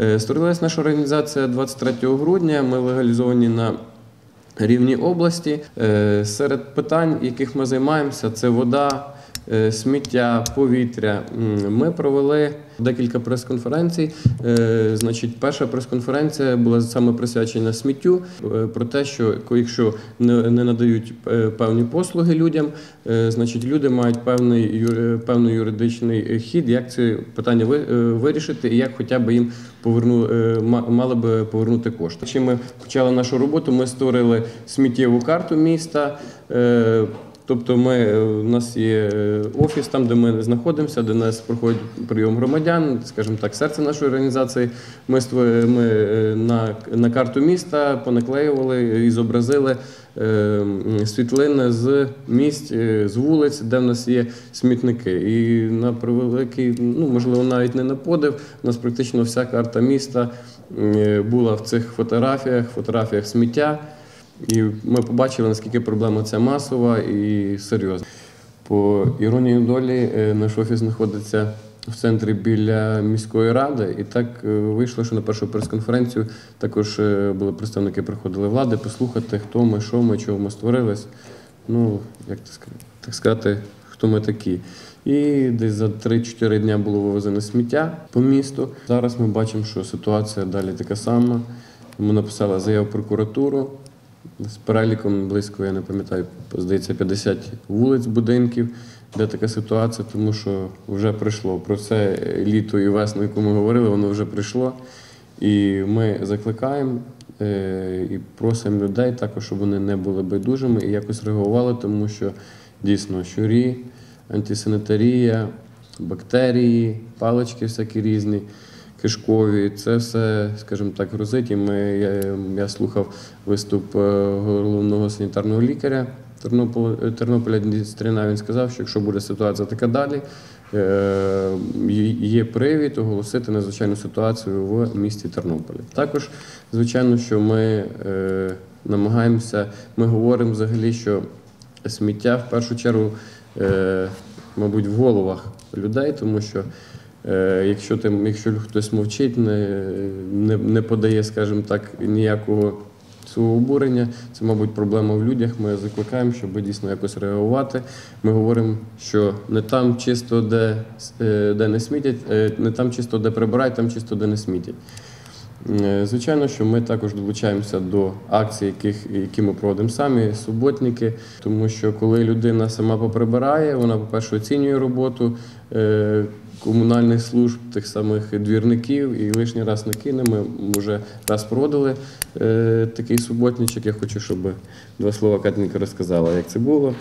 Е, Створилась наша організація 23 грудня. Ми легалізовані на рівні області. Е, Серед питань, яких ми займаємося, це вода, сміття, повітря. Ми провели декілька прес-конференцій. Е, Значить, перша прес-конференція була саме присвячена сміттю е, про те, що якщо не надають е, певні послуги людям, е, значить люди мають певний певний юридичний хід, як це питання ви- е, вирішити, і як хоча б їм поверну е, мали би повернути кошти. Чим ми почали нашу роботу? Ми створили сміттєву карту міста. Е, Тобто, ми е, у нас є е, офіс там, де ми знаходимося, де нас проходить прийом громадян, скажімо так, серце нашої організації. Ми створи- ми е, на, на карту міста понаклеювали і зобразили е, світлини з місць, е, з вулиць, де в нас є смітники. І на превеликий, ну можливо, навіть не на подив. У нас практично вся карта міста е, була в цих фотографіях, фотографіях сміття. І ми побачили, наскільки проблема ця масова і серйозна. По іронії долі, е, наш офіс знаходиться в центрі біля міської ради, і так е, вийшло, що на першу прес-конференцію також е, були представники приходили влади послухати, хто ми, що ми, чого ми створились. Ну, як так сказати, хто ми такі. І десь за 3-4 дня було вивезено сміття по місту. Зараз ми бачимо, що ситуація далі така сама. Ми написали заяву прокуратуру. З переліком близько, я не пам'ятаю, здається, 50 вулиць, будинків, де така ситуація, тому що вже прийшло. Про це літо і весну, яку ми говорили, воно вже прийшло. І ми закликаємо е, і просимо людей також, щоб вони не були байдужими і якось реагували, тому що дійсно щурі, антисанітарія, бактерії, палички всякі різні кишкові. Це все, скажімо так, грозить. І ми, я, я слухав виступ е, головного санітарного лікаря Тернополя, Тернополя Дністрина. Він сказав, що якщо буде ситуація така далі, е, є привід оголосити надзвичайну ситуацію в місті Тернополі. Також, звичайно, що ми е, намагаємося, ми говоримо взагалі, що сміття в першу чергу, е, мабуть, в головах людей, тому що. Е, Якщо ти, якщо хтось мовчить, не, не, не подає, скажімо так, ніякого свого обурення, це, мабуть, проблема в людях. Ми закликаємо, щоб дійсно якось реагувати. Ми говоримо, що не там чисто, де, е, де не смітять, е, не там чисто, де прибирають, там чисто, де не смітять. Е, Звичайно, що ми також долучаємося до акцій, яких, які ми проводимо самі, суботники, тому що коли людина сама поприбирає, вона, по-перше, оцінює роботу е, комунальних служб, тих самих двірників, і лишній раз не кине. Ми вже раз проводили е, такий суботничок. Я хочу, щоб два слова Катенька розказала, як це було.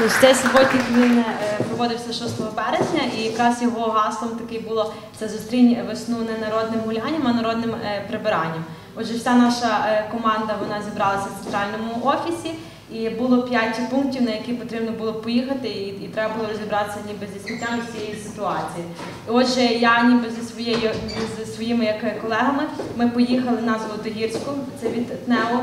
Ну, Цей суботник він е, проводився 6 березня, і якраз його гаслом такий було це зустрінь весну не народним гулянням, а народним е, прибиранням. Отже, вся наша е, команда вона зібралася в центральному офісі, і було п'ять пунктів, на які потрібно було поїхати, і, і треба було розібратися ніби зі сміттям з цієї ситуації. І отже, я ніби зі своєю зі своїми як колегами ми поїхали на Золотогірську, це від ТНЕО,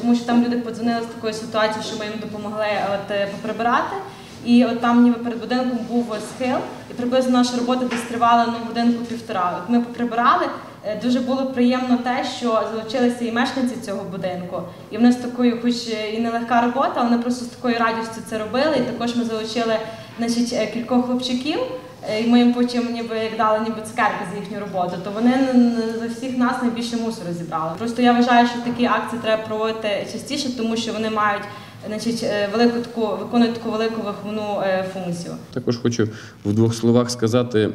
тому що там люди подзвонили з такою ситуацією, що ми їм допомогли от е, поприбирати. І от там ніби перед будинком був схил, і приблизно наша робота десь тривала ну, годинку півтора. От ми поприбирали. Е, Дуже було приємно те, що залучилися і мешканці цього будинку. І вони з такою, хоч і нелегка робота, вони просто з такою радістю це робили. І також ми залучили значить, е, кількох хлопчиків. е, І ми їм потім ніби як дали ніби цукерки за їхню роботу, то вони за всіх нас найбільше мусору зібрали. Просто я вважаю, що такі акції треба проводити частіше, тому що вони мають значить, е, велику таку виконують таку велику виховну е, функцію. Також хочу в двох словах сказати.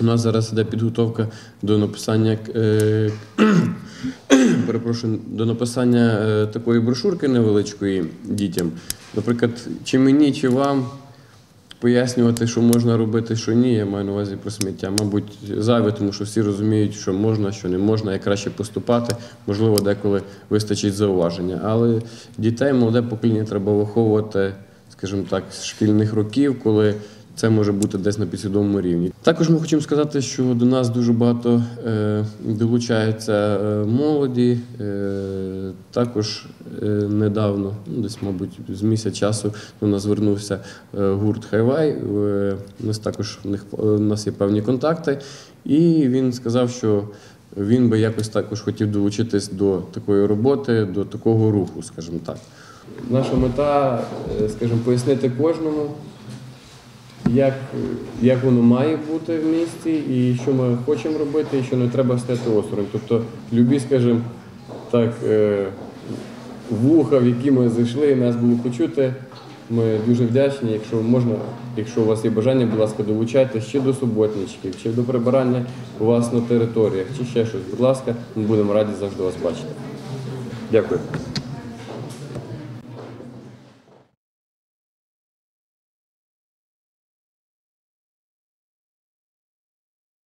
У нас зараз іде підготовка до написання е, перепрошую, до написання е, такої брошурки невеличкої дітям. Наприклад, чи мені, чи вам пояснювати, що можна робити, що ні, я маю на увазі про сміття. Мабуть, зайве, тому що всі розуміють, що можна, що не можна, як краще поступати. Можливо, деколи вистачить зауваження. Але дітей, молоде покоління треба виховувати, скажімо так, з шкільних років, коли це може бути десь на підсвідомому рівні. Також ми хочемо сказати, що до нас дуже багато е, долучається е, молоді. Е, також недавно, ну, десь, мабуть, з місяць часу до нас звернувся гурт Хайвай. У нас також в них у нас є певні контакти, і він сказав, що він би якось також хотів долучитись до такої роботи, до такого руху, скажімо так. Наша мета, скажімо, пояснити кожному, як, як воно має бути в місті, і що ми хочемо робити, і що не треба стати осторонь. Тобто, любі, скажімо, так, е, вуха, в які ми зайшли, і нас було почути. Ми дуже вдячні. Якщо можна, якщо у вас є бажання, будь ласка, долучайтесь чи до суботничків, чи до прибирання у вас на територіях, чи ще щось. Будь ласка, ми будемо раді завжди вас бачити. Дякую.